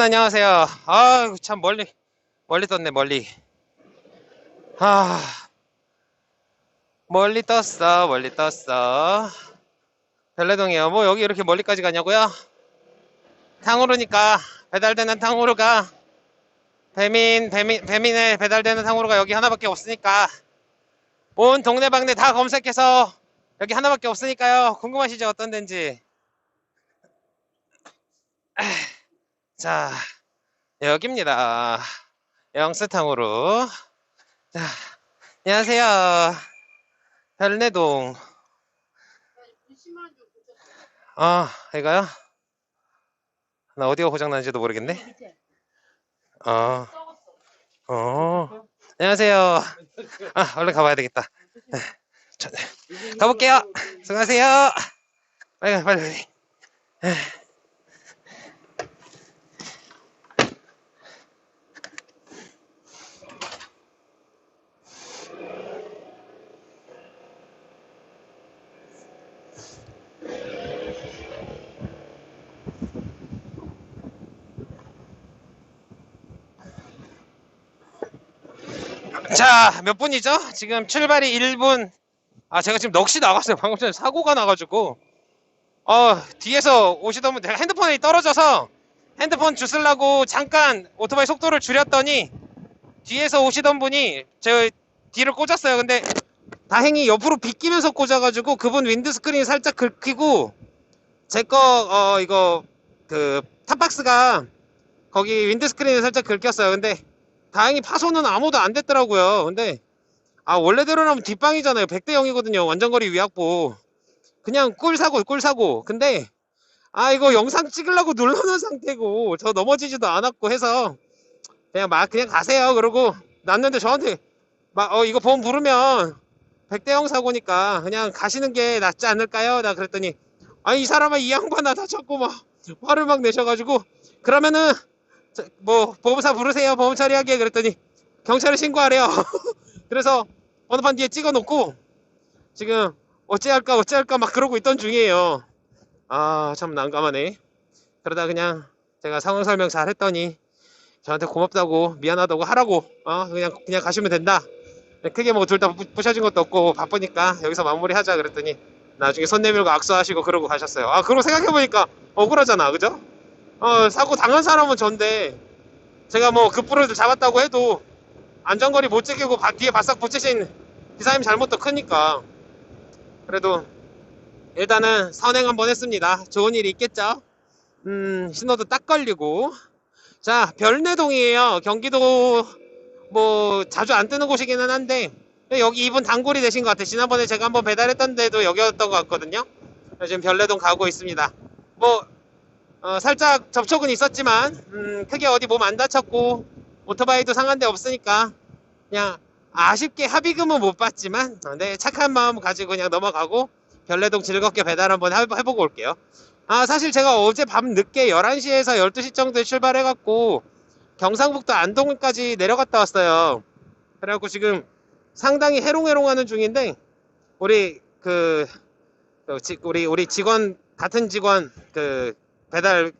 여러분 안녕하세요. 아참 멀리 멀리 떴네 멀리. 아 멀리 떴어 멀리 떴어. 별내동이요. 뭐 여기 이렇게 멀리까지 가냐고요? 탕후루니까 배달되는 탕후루가 배민 배민 배민에 배달되는 탕후루가 여기 하나밖에 없으니까 온 동네방네 다 검색해서 여기 하나밖에 없으니까요. 궁금하시죠 어떤 데인지. 자, 여기입니다. 영스탕으로. 자, 안녕하세요. 별내동. 아, 이거요? 나 어디가 고장난지도 모르겠네. 어, 어. 안녕하세요. 아, 얼른 가봐야 되겠다. 가볼게요. 수고하세요. 빨리, 빨리, 빨리. 자, 몇 분이죠? 지금 출발이 1분. 아, 제가 지금 넋이 나갔어요. 방금 전에 사고가 나가지고. 어, 뒤에서 오시던 분, 제가 핸드폰이 떨어져서 핸드폰 주스려고 잠깐 오토바이 속도를 줄였더니 뒤에서 오시던 분이 제 뒤를 꽂았어요. 근데 다행히 옆으로 비끼면서 꽂아가지고 그분 윈드스크린 살짝 긁히고 제 거, 어, 이거, 그, 탑박스가 거기 윈드스크린에 살짝 긁혔어요. 근데 다행히 파손은 아무도 안 됐더라고요. 근데 아 원래대로라면 뒷방이잖아요. 100대 0이거든요. 완전거리 위약보. 그냥 꿀 사고 꿀 사고. 근데 아 이거 영상 찍으려고 눌러놓은 상태고 저 넘어지지도 않았고 해서 그냥 막 그냥 가세요. 그러고 났는데 저한테 막 어 이거 보험 부르면 100대 0 사고니까 그냥 가시는 게 낫지 않을까요? 나 그랬더니 아니 이 사람아 이 양반아 다쳤고 막 화를 막 내셔가지고 그러면은 저, 뭐 보험사 부르세요. 보험 처리하게 그랬더니 경찰에 신고하래요. 그래서 번호판 뒤에 찍어놓고 지금 어찌할까 어찌할까 막 그러고 있던 중이에요. 아 참 난감하네. 그러다 그냥 제가 상황 설명 잘 했더니 저한테 고맙다고 미안하다고 하라고 어 그냥 그냥 가시면 된다. 크게 뭐 둘 다 부셔진 것도 없고 바쁘니까 여기서 마무리하자 그랬더니 나중에 손 내밀고 악수하시고 그러고 가셨어요. 아 그러고 생각해보니까 억울하잖아. 그죠? 어, 사고 당한 사람은 전데 제가 뭐 급부를 잡았다고 해도 안전거리 못 지키고 바- 뒤에 바싹 붙이신 기사님 잘못도 크니까 그래도 일단은 선행 한번 했습니다. 좋은 일이 있겠죠? 음, 신호도 딱 걸리고 자, 별내동이에요. 경기도 뭐 자주 안 뜨는 곳이기는 한데 여기 이분 단골이 되신 것 같아요. 지난번에 제가 한번 배달했던 데도 여기였던 것 같거든요. 지금 별내동 가고 있습니다. 뭐 어, 살짝 접촉은 있었지만 음, 크게 어디 몸 안 다쳤고 오토바이도 상한 데 없으니까 그냥 아쉽게 합의금은 못 받지만 어, 네, 착한 마음 가지고 그냥 넘어가고 별내동 즐겁게 배달 한번 해- 해보고 올게요. 아 사실 제가 어제 밤 늦게 11시에서 12시 정도에 출발해갖고 경상북도 안동까지 내려갔다 왔어요. 그래갖고 지금 상당히 해롱해롱하는 중인데 우리 그, 우리 우리 직원 같은 직원 그 배달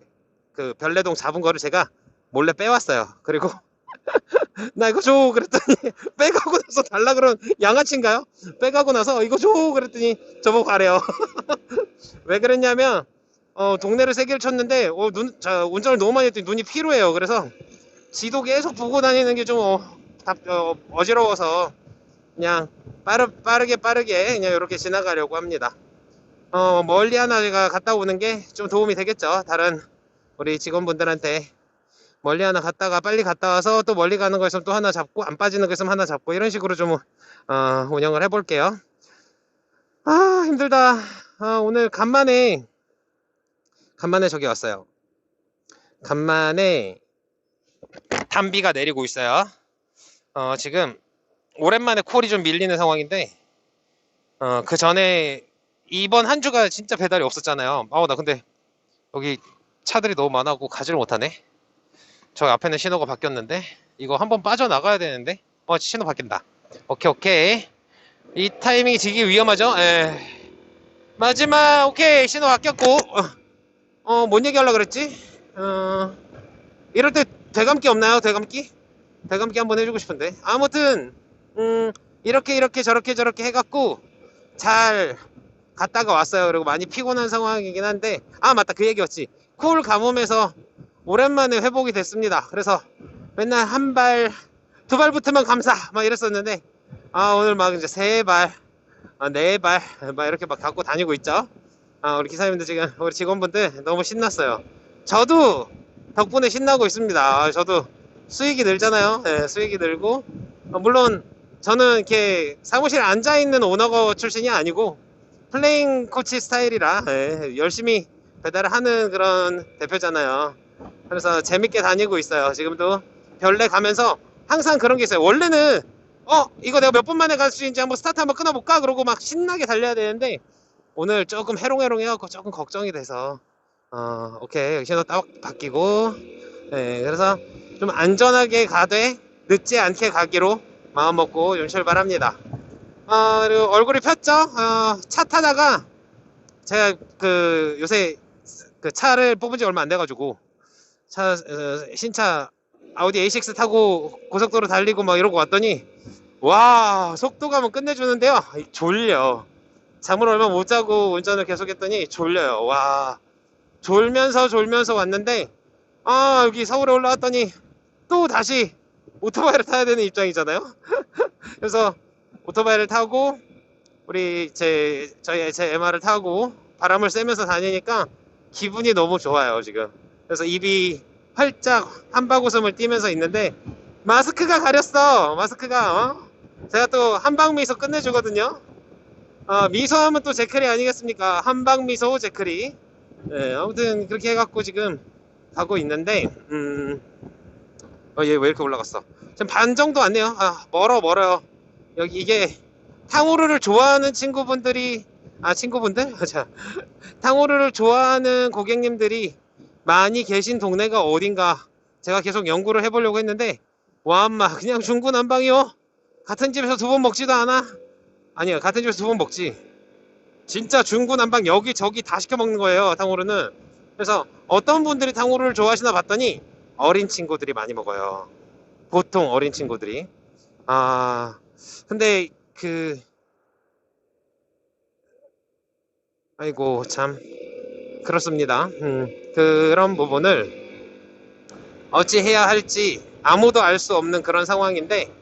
그 별내동 잡은 거를 제가 몰래 빼왔어요. 그리고 나 이거 줘 그랬더니 빼가고 나서 달라 그런 양아치인가요? 빼가고 나서 이거 줘 그랬더니 저보고 가래요. 왜 그랬냐면 어 동네를 세 개를 쳤는데 어, 눈, 자, 운전을 너무 많이 했더니 눈이 피로해요. 그래서 지도 계속 보고 다니는 게좀 어, 답- 어, 어지러워서 그냥 빠르, 빠르게 빠르게 그냥 이렇게 지나가려고 합니다. 어, 멀리 하나 제가 갔다 오는 게 좀 도움이 되겠죠. 다른 우리 직원분들한테 멀리 하나 갔다가 빨리 갔다 와서 또 멀리 가는 거 있으면 또 하나 잡고 안 빠지는 거 있으면 하나 잡고 이런 식으로 좀 어, 운영을 해볼게요. 아 힘들다. 아, 오늘 간만에 간만에 저기 왔어요. 간만에 단비가 내리고 있어요. 어, 지금 오랜만에 콜이 좀 밀리는 상황인데 어, 그 전에 이번 한 주가 진짜 배달이 없었잖아요. 아우 나 근데 여기 차들이 너무 많아고 가지를 못하네. 저 앞에는 신호가 바뀌었는데 이거 한번 빠져나가야 되는데 어 신호 바뀐다. 오케이 오케이 이 타이밍이 되게 위험하죠. 에 마지막 오케이 신호 바뀌었고 어 뭔 얘기하려 그랬지? 어 이럴 때 되감기 없나요? 되감기? 되감기 한번 해주고 싶은데. 아무튼, 음, 이렇게 이렇게 저렇게 저렇게 해갖고 잘 갔다가 왔어요. 그리고 많이 피곤한 상황이긴 한데, 아, 맞다. 그 얘기였지. 콜 가뭄에서 오랜만에 회복이 됐습니다. 그래서 맨날 한 발, 두 발 붙으면 감사! 막 이랬었는데, 아, 오늘 막 이제 세 발, 아, 네 발, 막 이렇게 막 갖고 다니고 있죠. 아, 우리 기사님들 지금, 우리 직원분들 너무 신났어요. 저도 덕분에 신나고 있습니다. 아, 저도 수익이 늘잖아요. 예, 수익이 늘고, 어, 물론 저는 이렇게 사무실에 앉아있는 오너거 출신이 아니고, 플레잉 코치 스타일이라, 예, 열심히 배달을 하는 그런 대표잖아요. 그래서 재밌게 다니고 있어요. 지금도 별내 가면서 항상 그런 게 있어요. 원래는 어 이거 내가 몇 분 만에 갈 수 있는지 한번 스타트 한번 끊어볼까? 그러고 막 신나게 달려야 되는데 오늘 조금 해롱해롱해갖고 조금 걱정이 돼서 어 오케이 신호 딱 바뀌고 네 그래서 좀 안전하게 가되 늦지 않게 가기로 마음 먹고 좀 출발합니다. 어 그리고 얼굴이 폈죠? 어, 차 타다가 제가 그 요새 그 차를 뽑은 지 얼마 안 돼가지고 차 어, 신차 아우디 A6 타고 고속도로 달리고 막 이러고 왔더니 와 속도감은 끝내주는데요. 졸려. 잠을 얼마 못 자고 운전을 계속했더니 졸려요. 와 졸면서 졸면서 왔는데 아 여기 서울에 올라왔더니 또 다시 오토바이를 타야 되는 입장이잖아요. 그래서 오토바이를 타고 우리 제 저희 제 MR을 타고 바람을 쐬면서 다니니까 기분이 너무 좋아요 지금. 그래서 입이 활짝 한바구음을 띠면서 있는데 마스크가 가렸어 마스크가 어? 제가 또 한방미소 끝내주거든요. 어, 미소하면 또 제크리 아니겠습니까? 한방미소 제크리. 네, 아무튼 그렇게 해갖고 지금 가고 있는데 음, 어, 얘 왜 이렇게 올라갔어? 지금 반 정도 왔네요. 아 멀어 멀어요 여기 이게 탕후루를 좋아하는 친구분들이 아 친구분들? 자 탕후루를 좋아하는 고객님들이 많이 계신 동네가 어딘가 제가 계속 연구를 해보려고 했는데 와 엄마 그냥 중구난방이요? 같은 집에서 두 번 먹지도 않아? 아니요 같은 집에서 두 번 먹지. 진짜 중구난방 여기저기 다 시켜 먹는 거예요 탕후루는. 그래서 어떤 분들이 탕후루를 좋아하시나 봤더니 어린 친구들이 많이 먹어요. 보통 어린 친구들이. 아 근데 그 아이고 참 그렇습니다. 음, 그런 부분을 어찌 해야 할지 아무도 알 수 없는 그런 상황인데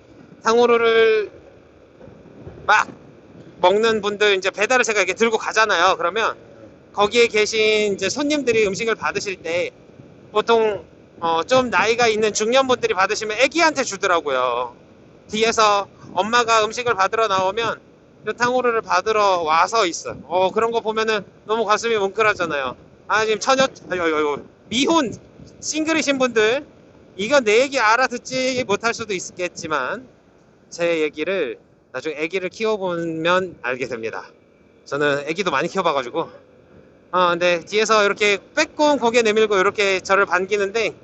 탕후루를 막 먹는 분들 이제 배달을 제가 이렇게 들고 가잖아요. 그러면 거기에 계신 이제 손님들이 음식을 받으실 때 보통 어, 좀 나이가 있는 중년분들이 받으시면 애기한테 주더라고요. 뒤에서 엄마가 음식을 받으러 나오면 그 탕후루를 받으러 와서 있어. 어 그런 거 보면은 너무 가슴이 뭉클하잖아요. 아 지금 처녀 아유, 미혼 싱글이신 분들 이건 내 얘기 알아듣지 못할 수도 있겠지만 제 얘기를 나중에 아기를 키워보면 알게 됩니다. 저는 아기도 많이 키워봐가지고 어 근데 뒤에서 이렇게 빼꼼 고개 내밀고 이렇게 저를 반기는데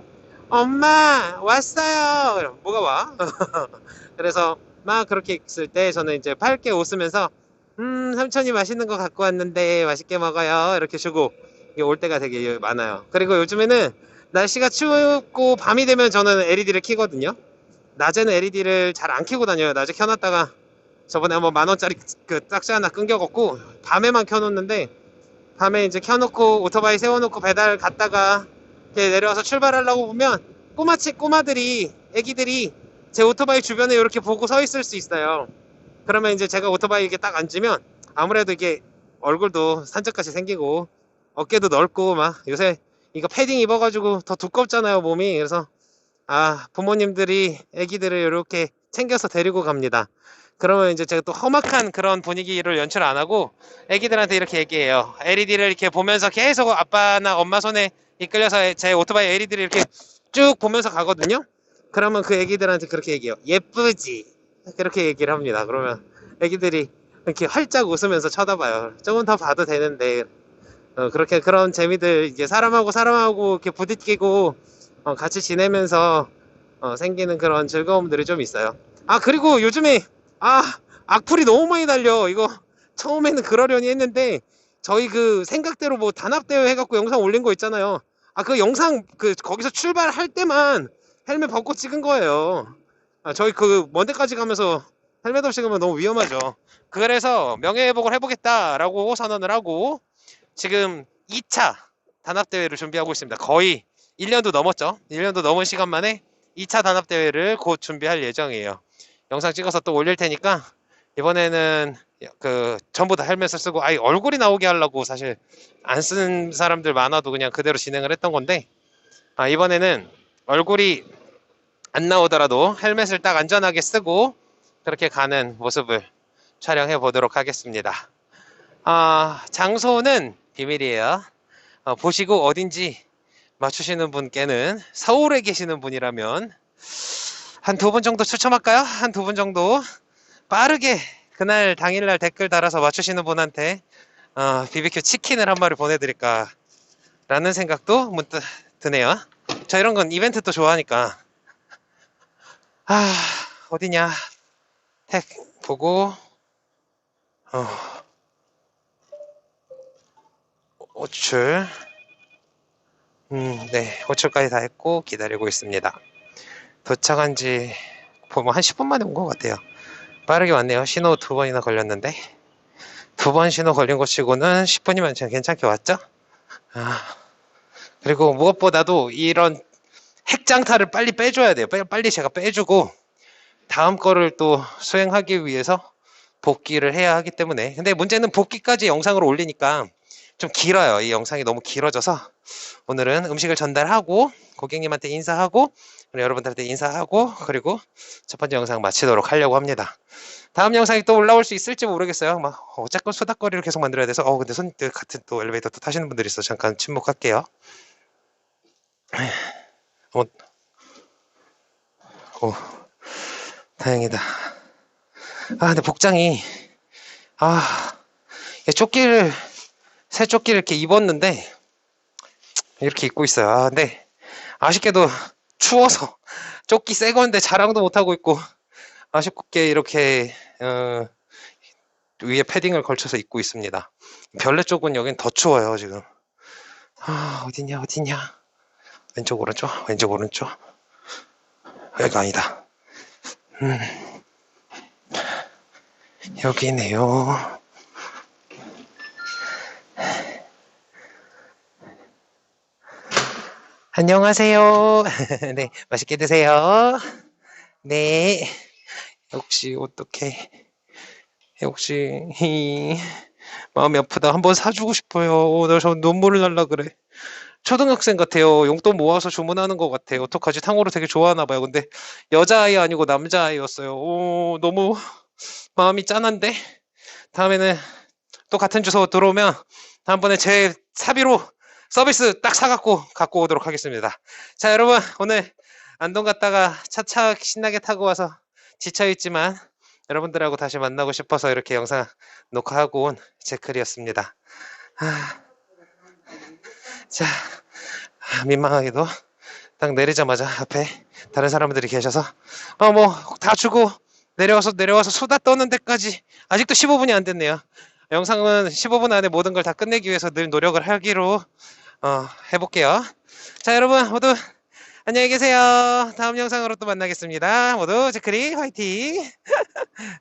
엄마 왔어요. 뭐가 와? 그래서 막 그렇게 있을 때 저는 이제 밝게 웃으면서 음 삼촌이 맛있는 거 갖고 왔는데 맛있게 먹어요. 이렇게 주고 올 때가 되게 많아요. 그리고 요즘에는 날씨가 춥고 밤이 되면 저는 LED를 켜거든요. 낮에는 LED를 잘 안 켜고 다녀요. 낮에 켜놨다가 저번에 한번 만원짜리 그 짝지 하나 끊겨갖고 밤에만 켜놓는데 밤에 이제 켜놓고 오토바이 세워놓고 배달 갔다가 이렇게 내려와서 출발하려고 보면 꼬마치 꼬마들이 애기들이 제 오토바이 주변에 이렇게 보고 서 있을 수 있어요. 그러면 이제 제가 오토바이 이게 딱 앉으면 아무래도 이게 얼굴도 산적같이 생기고 어깨도 넓고 막 요새 이거 패딩 입어가지고 더 두껍잖아요 몸이 그래서 아 부모님들이 아기들을 이렇게 챙겨서 데리고 갑니다. 그러면 이제 제가 또 험악한 그런 분위기를 연출 안 하고 아기들한테 이렇게 얘기해요. LED를 이렇게 보면서 계속 아빠나 엄마 손에 이끌려서 제 오토바이 LED를 이렇게 쭉 보면서 가거든요. 그러면 그 애기들한테 그렇게 얘기해요. 예쁘지? 그렇게 얘기를 합니다. 그러면 애기들이 이렇게 활짝 웃으면서 쳐다봐요. 조금 더 봐도 되는데, 어, 그렇게 그런 재미들, 이제 사람하고 사람하고 이렇게 부딪히고, 어, 같이 지내면서, 어, 생기는 그런 즐거움들이 좀 있어요. 아, 그리고 요즘에, 아, 악플이 너무 많이 달려. 이거, 처음에는 그러려니 했는데, 저희 그 생각대로 뭐 단합대회 해갖고 영상 올린 거 있잖아요. 아, 그 영상, 그, 거기서 출발할 때만 헬멧 벗고 찍은 거예요. 아, 저희 그, 먼 데까지 가면서 헬멧 없이 가면 너무 위험하죠. 그래서 명예회복을 해보겠다라고 선언을 하고, 지금 2차 단합대회를 준비하고 있습니다. 거의 1년도 넘었죠. 1년도 넘은 시간 만에 2차 단합대회를 곧 준비할 예정이에요. 영상 찍어서 또 올릴 테니까, 이번에는 그, 전부 다 헬멧을 쓰고, 아예 얼굴이 나오게 하려고 사실 안 쓴 사람들 많아도 그냥 그대로 진행을 했던 건데, 아, 이번에는 얼굴이 안 나오더라도 헬멧을 딱 안전하게 쓰고 그렇게 가는 모습을 촬영해 보도록 하겠습니다. 아, 장소는 비밀이에요. 어, 보시고 어딘지 맞추시는 분께는 서울에 계시는 분이라면 한 두 분 정도 추첨할까요? 한 두 분 정도 빠르게 그날 당일날 댓글 달아서 맞추시는 분한테 어, BBQ 치킨을 한 마리 보내드릴까 라는 생각도 문득 드네요. 저 이런 건 이벤트 또 좋아하니까. 아, 어디냐. 택 보고, 어, 호출. 음, 네. 호출까지 다 했고, 기다리고 있습니다. 도착한 지, 보면 한 10분 만에 온 것 같아요. 빠르게 왔네요. 신호 두 번이나 걸렸는데. 두 번 신호 걸린 것 치고는 10분이면 괜찮게 왔죠? 아, 그리고 무엇보다도 이런 핵장타를 빨리 빼줘야 돼요. 빨리, 제가 빼주고 다음 거를 또 수행하기 위해서 복귀를 해야 하기 때문에 근데 문제는 복귀까지 영상을 올리니까 좀 길어요. 이 영상이 너무 길어져서 오늘은 음식을 전달하고 고객님한테 인사하고 여러분들한테 인사하고 그리고 첫 번째 영상 마치도록 하려고 합니다. 다음 영상이 또 올라올 수 있을지 모르겠어요. 막 어쨌건 수다거리를 계속 만들어야 돼서 어 근데 손님들 같은 또 엘리베이터 또 타시는 분들이 있어 잠깐 침묵할게요. 어, 오, 다행이다. 아, 근데 복장이, 아, 이 조끼를, 새 조끼를 이렇게 입었는데, 이렇게 입고 있어요. 아, 근데, 아쉽게도 추워서, 조끼 새 건데 자랑도 못하고 있고, 아쉽게 이렇게, 어, 위에 패딩을 걸쳐서 입고 있습니다. 별내 쪽은 여긴 더 추워요, 지금. 아, 어디냐, 어디냐. 왼쪽 오른쪽? 왼쪽 오른쪽? 여기가 아니다. 음. 여기네요. 안녕하세요. 네 맛있게 드세요. 네. 역시 어떻게 히, 마음이 아프다. 한번 사주고 싶어요. 나 저 눈물을 날라 그래 초등학생 같아요. 용돈 모아서 주문하는 것 같아요. 어떡하지? 탕후루 되게 좋아하나 봐요. 근데 여자아이 아니고 남자아이였어요. 오, 너무 마음이 짠한데? 다음에는 또 같은 주소 들어오면 다음번에 제 사비로 서비스 딱 사갖고 갖고 오도록 하겠습니다. 자, 여러분. 오늘 안동 갔다가 차차 신나게 타고 와서 지쳐있지만 여러분들하고 다시 만나고 싶어서 이렇게 영상 녹화하고 온 제클이었습니다. 아, 자, 아, 민망하게도 딱 내리자마자 앞에 다른 사람들이 계셔서 어 뭐 다 주고 내려와서 내려와서 수다 떠는 데까지 아직도 15분이 안 됐네요. 영상은 15분 안에 모든 걸 다 끝내기 위해서 늘 노력을 하기로 어, 해볼게요. 자 여러분 모두 안녕히 계세요. 다음 영상으로 또 만나겠습니다. 모두 제크리 화이팅!